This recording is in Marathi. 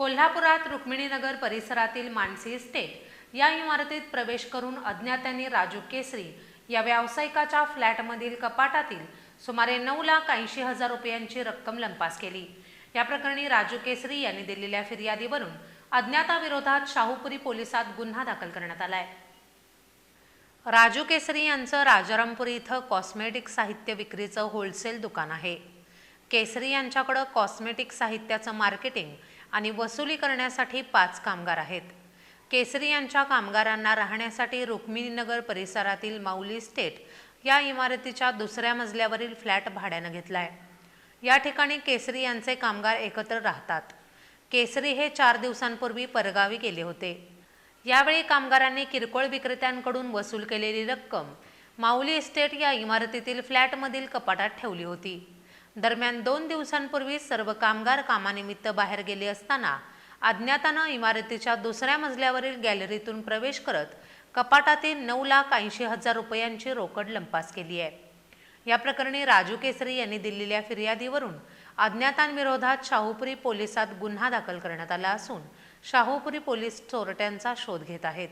कोल्हापुरात रुक्मिणीनगर परिसरातील मानसी इस्टेट या इमारतीत प्रवेश करून अज्ञातांनी राजू केसरी या व्यावसायिकाच्या फ्लॅटमधील कपाटातील सुमारे नऊ लाख ऐंशी हजार रुपयांची रक्कम लंपास केली. या प्रकरणी राजू केसरी यांनी दिलेल्या फिर्यादीवरून अज्ञाताविरोधात शाहूपुरी पोलिसात गुन्हा दाखल करण्यात आलाय. राजू केसरी यांचं राजारामपुरी इथं कॉस्मेटिक साहित्य विक्रीचं होलसेल दुकान आहे. केसरी यांच्याकडं कॉस्मेटिक साहित्याचं मार्केटिंग आणि वसुली करण्यासाठी पाच कामगार आहेत. केसरी यांच्या कामगारांना राहण्यासाठी रुक्मिणीनगर परिसरातील माऊली स्टेट या इमारतीच्या दुसऱ्या मजल्यावरील फ्लॅट भाड्यानं घेतला आहे या ठिकाणी केसरी यांचे कामगार एकत्र राहतात. केसरी हे चार दिवसांपूर्वी परगावी गेले होते. यावेळी कामगारांनी किरकोळ विक्रेत्यांकडून वसूल केलेली रक्कम माऊली इस्टेट या इमारतीतील फ्लॅटमधील कपाटात ठेवली होती. दरम्यान दोन दिवसांपूर्वी सर्व कामगार कामानिमित्त बाहेर गेले असताना अज्ञातानं इमारतीच्या दुसऱ्या मजल्यावरील गॅलरीतून प्रवेश करत कपाटातील नऊ लाख ऐंशी हजार रुपयांची रोकड लंपास केली आहे. या प्रकरणी राजू केसरी यांनी दिलेल्या फिर्यादीवरून अज्ञातांविरोधात शाहूपुरी पोलिसात गुन्हा दाखल करण्यात आला असून शाहूपुरी पोलीस चोरट्यांचा शोध घेत आहेत.